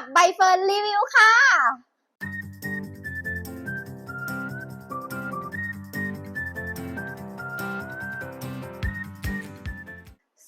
กับใบเฟิร์นรีวิวค่ะ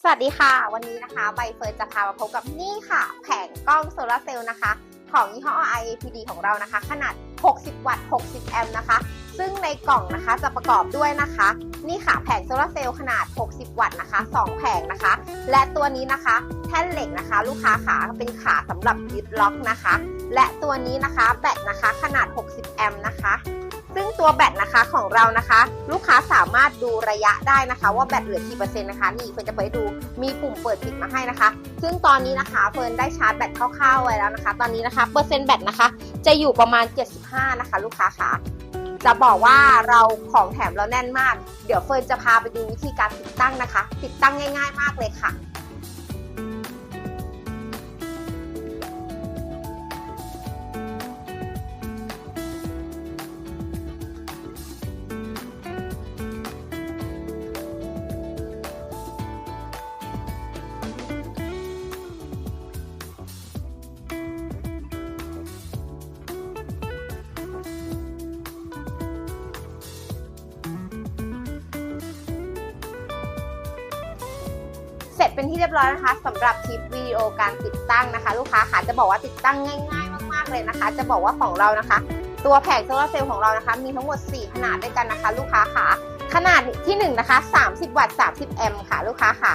สวัสดีค่ะ วันนี้นะคะใบเฟิร์นจะพามาพบกับนี่ค่ะ แผงกล้องโซลาร์เซลล์นะคะ ของยี่ห้อ IAPD ของเรานะคะ ขนาด 60 วัตต์ 60 แอมป์นะคะ ซึ่งในกล่องนะคะจะประกอบด้วยนะคะ นี่ค่ะแผงโซลาเซลล์ขนาด 60 วัตต์นะคะ 2 แผงนะคะ และตัวนี้นะคะแท่นเหล็กนะคะ ลูกค้าขาเป็นขาสำหรับยึดล็อกนะคะ และตัวนี้นะคะแบตนะคะขนาด 60 แอมป์นะคะ ซึ่งตัวแบตนะคะของเรานะคะ ลูกค้าสามารถดูระยะได้นะคะ ว่าแบตเหลือกี่เปอร์เซ็นต์นะคะนี่เฟิร์นจะเปิดดูมีปุ่มเปิดปิดมาให้นะคะ ซึ่งตอนนี้นะคะเฟิร์นได้ชาร์จแบตคร่าวๆไว้แล้วนะคะ ตอนนี้นะคะเปอร์เซ็นต์แบตนะคะ จะอยู่ประมาณ 75 นะคะ ลูกค้าค่ะ จะบอกว่าเราของแถมเราแน่นมาก เดี๋ยวเฟิร์นจะพาไปดูวิธีการติดตั้งนะคะ ติดตั้งง่าย ๆ มากเลยค่ะ จเป็นที่เรียบร้อยนะคะสำหรับคลิปวิดีโอการติดตั้งนะคะ ลูกค้าค่ะจะบอกว่าติดตั้งง่าย ๆ มากๆเลยนะคะ จะบอกว่าของเรานะคะ ตัวแผงโซลาร์เซลล์ของเรานะคะ มีทั้งหมด 4 ขนาดด้วยกันนะคะ ลูกค้าค่ะขนาดที่1นะคะ30 วัตต์ 30 แอมป์ค่ะ ลูกค้าค่ะ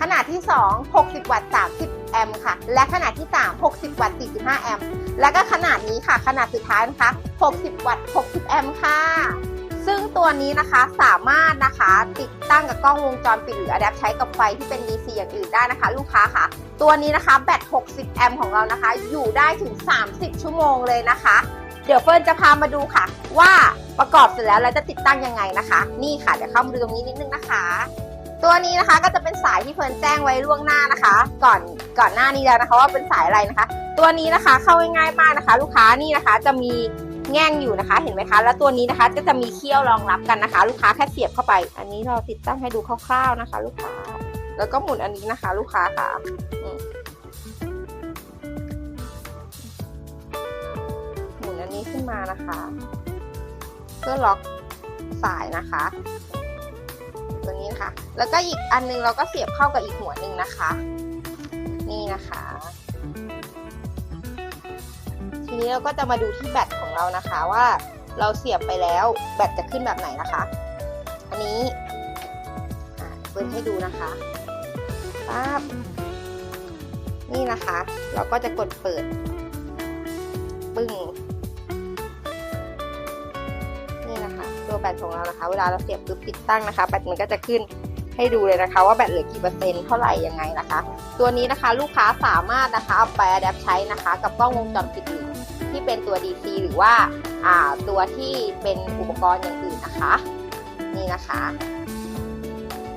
ขนาดที่ 2 60 วัตต์ 30 แอมป์ค่ะ และขนาดที่ 3 60 วัตต์ 45 แอมป์ แล้วก็ขนาดนี้ค่ะ ขนาดสุดท้ายนะคะ 60 วัตต์ 60 แอมป์ค่ะ ซึ่งตัวนี้นะคะสามารถนะคะติดตั้งกับกล้องวงจรปิดหรืออะแดปใช้กับไฟที่เป็น DC อย่างอื่นได้นะคะ ลูกค้าค่ะ ตัวนี้นะคะแบต 60 แอมป์ของเรานะคะ อยู่ได้ถึง 30 ชั่วโมงเลยนะคะ เดี๋ยวเฟิร์นจะพามาดูค่ะ ว่าประกอบเสร็จแล้วเราจะติดตั้งยังไงนะคะ นี่ค่ะเดี๋ยวเข้ามาดูตรงนี้นิดนึงนะคะ ตัวนี้นะคะก็จะเป็นสายที่เฟิร์นแจ้งไว้ล่วงหน้านะคะ ก่อนก่อนหน้านี้แล้วนะคะ ว่าเป็นสายอะไรนะคะ ตัวนี้นะคะเข้าง่ายๆมากนะคะ ลูกค้านี่นะคะจะมี แง่งอยู่นะคะ เห็นไหมคะ แล้วตัวนี้นะคะก็จะมีเขี้ยวรองรับกันนะคะ ลูกค้าแค่เสียบเข้าไป อันนี้เราติดตั้งให้ดูคร่าวๆนะคะ ลูกค้า แล้วก็หมุนอันนี้นะคะ ลูกค้าค่ะหมุนอันนี้ขึ้นมานะคะ เพื่อล็อกสายนะคะ ตัวนี้นะคะ แล้วก็อีกอันนึงเราก็เสียบเข้ากับอีกหัวหนึ่งนะคะ นี่นะคะ นี้เราก็จะมาดูที่แบตของเรานะคะว่าเราเสียบไปแล้วแบตจะขึ้นแบบไหนนะคะ อันนี้เปิดให้ดูนะคะปั๊บนี่นะคะ เราก็จะกดเปิด ปึ้ง นี่นะคะ ตัวแบตของเรานะคะ เวลาเราเสียบปุ๊บติดตั้งนะคะ แบตมันก็จะขึ้นให้ดูเลยนะคะ ว่าแบตเหลือกี่เปอร์เซ็นต์เท่าไหร่ยังไงนะคะ ตัวนี้นะคะลูกค้าสามารถนะคะเอาไปอะแดปใช้นะคะ กับกล้องวงจรปิดอื่น ที่เป็นตัว DC หรือว่าอ่าตัวที่เป็นอุปกรณ์อย่างอื่นนะคะ นี่นะคะ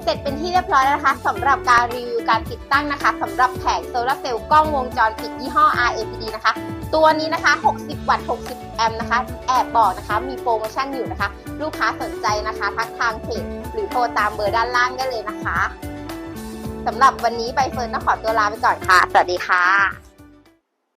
เสร็จเป็นที่เรียบร้อยแล้วนะคะสำหรับการรีวิวการติดตั้งนะคะสำหรับแผงโซลาร์เซลล์กล้องวงจรปิดยี่ห้อ RAPD นะคะ ตัวนี้นะคะ 60 วัตต์ 60 แอมป์นะคะ แอบบอกนะคะ มีโปรโมชั่นอยู่นะคะ ลูกค้าสนใจนะคะ ทักทางเพจหรือโทรตามเบอร์ด้านล่างได้เลยนะคะสำหรับวันนี้ใบเฟิร์นต้องขอตัวลาไปก่อนค่ะ สวัสดีค่ะ